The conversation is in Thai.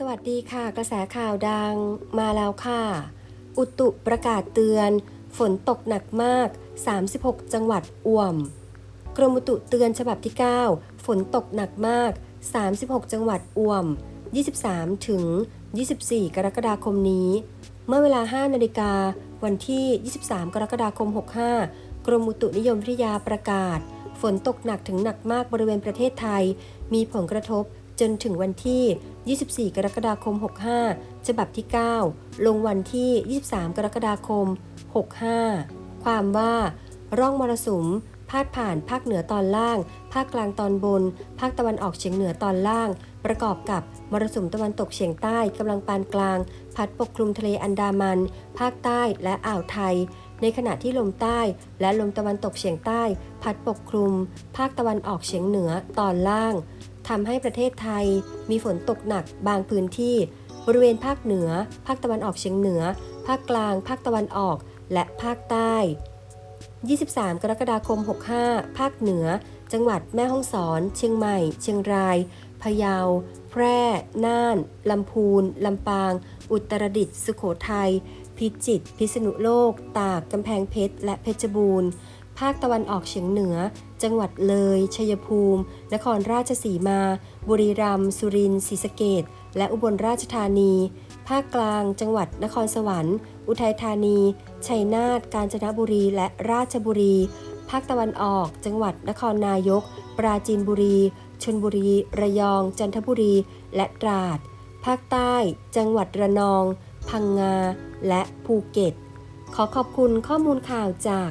สวัสดีค่ะ กระแสข่าวดังมาแล้วค่ะ อุตุประกาศเตือน ฝนตกหนักมาก 36 จังหวัดอ่วม กรมอุตุเตือนฉบับที่ 9 ฝนตกหนักมาก 36 จังหวัดอ่วม 23 ถึง 24 กรกฎาคมนี้ เมื่อเวลา 5 นาฬิกา วันที่ 23 กรกฎาคม 65 กรมอุตุนิยมวิทยาประกาศ ฝนตกหนักถึงหนักมากบริเวณประเทศไทย มีผลกระทบจนถึงวันที่ 24 กรกฎาคม 65 ฉบับที่ 9 ลงวันที่ 23 กรกฎาคม 65 ความว่า ร่องมรสุม พาดผ่านภาคเหนือตอนล่าง ภาคกลางตอนบน ภาคตะวันออกเฉียงเหนือตอนล่าง ประกอบกับมรสุมตะวันตกเฉียงใต้กำลังปานกลาง พัดปกคลุมทะเลอันดามัน ภาคใต้และอ่าวไทย ในขณะที่ลมใต้และลมตะวันตกเฉียงใต้ พัดปกคลุม ภาคตะวันออกเฉียงเหนือตอนล่าง ทำให้ประเทศไทยมีฝนตกหนักบางพื้นที่ บริเวณภาคเหนือ ภาคตะวันออกเฉียงเหนือ ภาคกลาง ภาคตะวันออก และภาคใต้ 23 กรกฎาคม 65 ภาคเหนือ จังหวัดแม่ฮ่องสอน เชียงใหม่ เชียงราย พะเยา แพร่ น่าน ลำพูน ลำปาง อุตรดิตถ์ สุโขทัย พิจิตร พิษณุโลก ตาก กำแพงเพชร และเพชรบูรณ์ ภาคตะวันออกเฉียงเหนือ จังหวัดเลย ชัยภูมิ นครราชสีมา บุรีรัมย์ สุรินทร์ศรีสะเกษและอุบลราชธานี ภาคกลาง จังหวัดนครสวรรค์ อุทัยธานี ชัยนาท กาญจนบุรี และราชบุรี ภาคตะวันออก จังหวัดนครนายก ปราจีนบุรี ชลบุรี ระยอง จันทบุรี และตราด ภาคใต้ จังหวัดระนอง พังงา และภูเก็ต ขอขอบคุณข้อมูลข่าวจาก